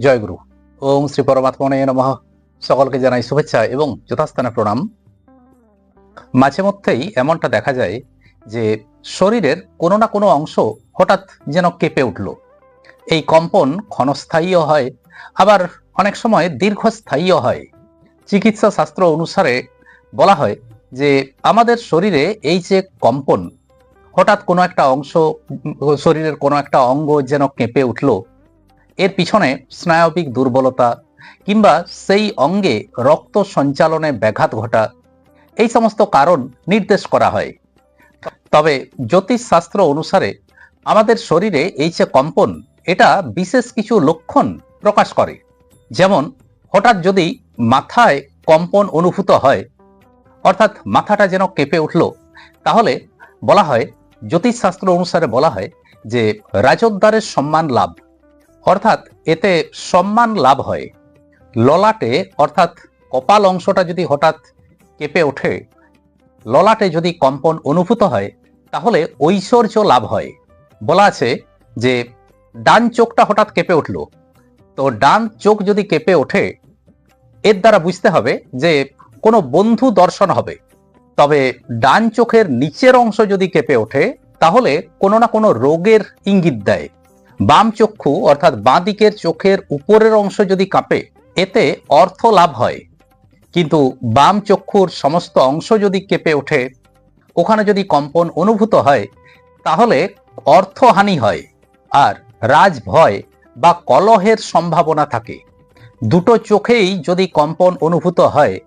জয়গুরু। ওম শ্রী পরমাত্মনে নমঃ। সকলকে জানাই শুভেচ্ছা এবং যথাস্থানে প্রণাম। মাঝে মধ্যেই এমনটা দেখা যায় যে শরীরের কোনো না কোনো অংশ হঠাৎ যেন কেঁপে উঠল। এই কম্পন ক্ষণস্থায়ীও হয়, আবার অনেক সময় দীর্ঘস্থায়ীও হয়। চিকিৎসা শাস্ত্র অনুসারে বলা হয় যে আমাদের শরীরে এই যে কম্পন, হঠাৎ কোনো একটা অংশ, শরীরের কোনো একটা অঙ্গ যেন কেঁপে উঠল এর পিছনে স্নায়বিক দুর্বলতা কিংবা সেই অঙ্গে রক্ত সঞ্চালনে ব্যাঘাত ঘটা, এই সমস্ত কারণ নির্দেশ করা হয়। তবে জ্যোতিষশাস্ত্র অনুসারে আমাদের শরীরে এই যে কম্পন, এটা বিশেষ কিছু লক্ষণ প্রকাশ করে। যেমন, হঠাৎ যদি মাথায় কম্পন অনুভূত হয়, অর্থাৎ মাথাটা যেন কেঁপে উঠল, তাহলে বলা হয়, জ্যোতিষশাস্ত্র অনুসারে বলা হয় যে রাজদ্বারের সম্মান লাভ। অর্থাৎ এতে সম্মান লাভ হয়। ললাটে অর্থাৎ কপাল অংশটা যদি হঠাৎ কেঁপে ওঠে, ললাটে যদি কম্পন অনুভূত হয়, তাহলে ঐশ্বর্য লাভ হয়। বলা আছে যে, ডান চোখটা হঠাৎ কেঁপে উঠল। তো ডান চোখ যদি কেঁপে ওঠে, এর দ্বারা বুঝতে হবে যে, কোনো বন্ধু দর্শন হবে। তবে ডান চোখের নিচের অংশ যদি কেঁপে ওঠে, তাহলে কোনো না কোনো রোগের ইঙ্গিত দেয়। বাম চক্ষু, অর্থাৎ বাঁ দিকের চোখের উপরের অংশ যদি কাঁপে, এতে অর্থ লাভ হয়। কিন্তু বাম চক্ষুর সমস্ত অংশ যদি কেঁপে ওঠে, ওখানে যদি কম্পন অনুভূত হয়, তাহলে অর্থহানি হয় আর রাজ ভয় বা কলহের সম্ভাবনা থাকে। দুটো চোখেই যদি কম্পন অনুভূত হয়,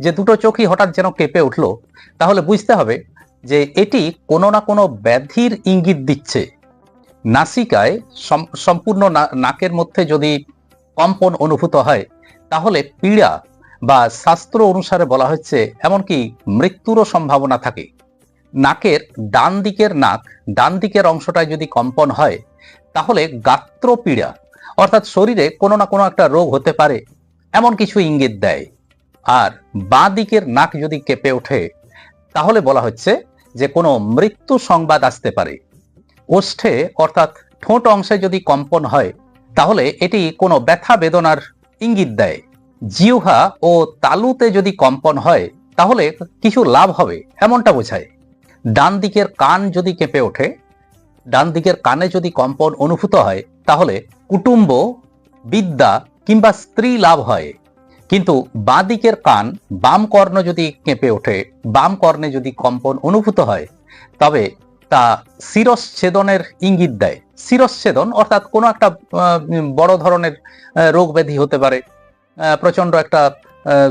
যে দুটো চোখই হঠাৎ যেন কেঁপে উঠল, তাহলে বুঝতে হবে যে এটি কোনো না কোনো ব্যাধির ইঙ্গিত দিচ্ছে। নাসিকায় সম্পূর্ণ নাকের মধ্যে যদি কম্পন অনুভূত হয়, তাহলে পীড়া বা শাস্ত্র অনুসারে বলা হচ্ছে এমনকি মৃত্যুরও সম্ভাবনা থাকে। নাকের ডান দিকের নাক, ডান দিকের অংশটায় যদি কম্পন হয়, তাহলে গাত্র পীড়া, অর্থাৎ শরীরে কোনো না কোনো একটা রোগ হতে পারে, এমন কিছু ইঙ্গিত দেয়। আর বাঁ দিকের নাক যদি কেঁপে ওঠে, তাহলে বলা হচ্ছে যে কোনো মৃত্যু সংবাদ আসতে পারে। ওষ্ঠে, অর্থাৎ ঠোঁট অংশে যদি কম্পন হয়, তাহলে এটি কোনো ব্যথা বেদনার ইঙ্গিত দেয়। জিহ্বা ও তালুতে যদি কম্পন হয়, তাহলে কিছু লাভ হবে, এমনটা বোঝায়। ডান দিকের কান যদি কেঁপে ওঠে, ডান দিকের কানে যদি কম্পন অনুভূত হয়, তাহলে কুটুম্ব, বিদ্যা কিংবা স্ত্রী লাভ হয়। কিন্তু বাঁ দিকের কান, বাম কর্ণ যদি কেঁপে ওঠে, বাম কর্ণে যদি কম্পন অনুভূত হয়, তবে তা শিরচ্ছেদনের ইঙ্গিত দেয়। শিরচ্ছেদন অর্থাৎ কোনো একটা বড় ধরনের রোগ ব্যাধি হতে পারে প্রচণ্ড একটা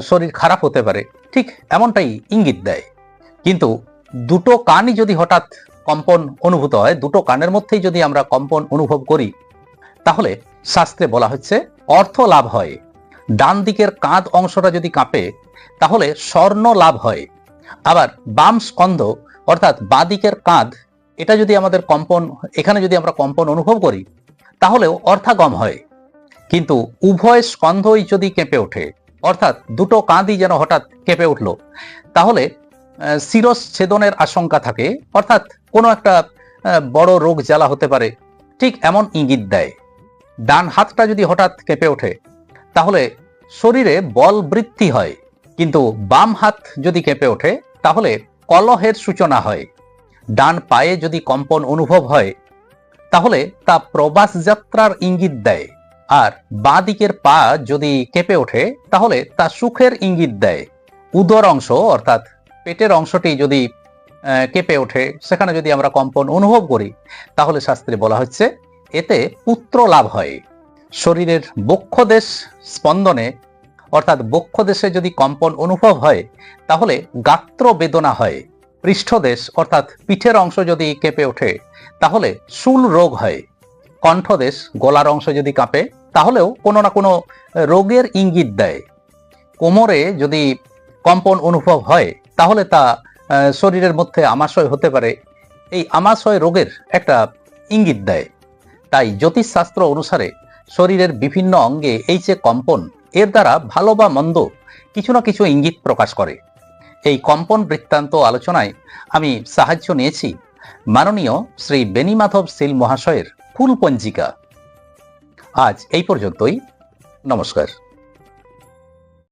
শরীর খারাপ হতে পারে, ঠিক এমনটাই ইঙ্গিত দেয়। কিন্তু দুটো কানই যদি হঠাৎ কম্পন অনুভূত হয়, দুটো কানের মধ্যেই যদি আমরা কম্পন অনুভব করি, তাহলে শাস্ত্রে বলা হচ্ছে অর্থ লাভ হয়। ডান দিকের কাঁধ অংশটা যদি কাঁপে, তাহলে স্বর্ণ লাভ হয়। আবার বাম স্কন্ধ, অর্থাৎ বাঁ দিকের কাঁধ এটা যদি আমাদের কম্পন, এখানে যদি আমরা কম্পন অনুভব করি, তাহলেও অর্থাগম হয়। কিন্তু উভয় স্কন্ধই যদি কেঁপে ওঠে, অর্থাৎ দুটো কাঁধই যেন হঠাৎ কেঁপে উঠল, তাহলে শিরচ্ছেদনের আশঙ্কা থাকে, অর্থাৎ কোনো একটা বড় রোগ জ্বালা হতে পারে, ঠিক এমন ইঙ্গিত দেয়। ডান হাতটা যদি হঠাৎ কেঁপে ওঠে, তাহলে শরীরে বল বৃদ্ধি হয়, কিন্তু বাম হাত যদি কেঁপে ওঠে, তাহলে কলহের সূচনা হয়। ডান পায়ে যদি কম্পন অনুভব হয়, তাহলে তা প্রবাস যাত্রার ইঙ্গিত দেয়। আর বাঁ দিকের পা যদি কেঁপে ওঠে, তাহলে তা সুখের ইঙ্গিত দেয়। উদর অংশ, অর্থাৎ পেটের অংশটি যদি কেঁপে ওঠে, সেখানে যদি আমরা কম্পন অনুভব করি, তাহলে শাস্ত্রে বলা হচ্ছে, এতে পুত্র লাভ হয়। শরীরের বক্ষদেশ স্পন্দনে, অর্থাৎ বক্ষদেশে যদি কম্পন অনুভব হয়, তাহলে গাত্র বেদনা হয়। পৃষ্ঠদেশ, অর্থাৎ পিঠের অংশ যদি কেঁপে ওঠে, তাহলে শুল রোগ হয়। কণ্ঠদেশ, গলার অংশ যদি কাঁপে, তাহলেও কোনো না কোনো রোগের ইঙ্গিত দেয়। কোমরে যদি কম্পন অনুভব হয়, তাহলে তা শরীরের মধ্যে আমাশয় হতে পারে। এই আমাশয় রোগের একটা ইঙ্গিত দেয়। তাই জ্যোতিষশাস্ত্র অনুসারে শরীরের বিভিন্ন অঙ্গে এই যে কম্পন, এর দ্বারা ভালো বা মন্দ কিছু না কিছু ইঙ্গিত প্রকাশ করে। এই কম্পন বৃত্তান্ত আলোচনায় আমি সাহায্য নিয়েছি মাননীয় শ্রী বেনিমাধব সিল মহাশয়ের ফুল পঞ্জিকা। আজ এই পর্যন্তই। নমস্কার।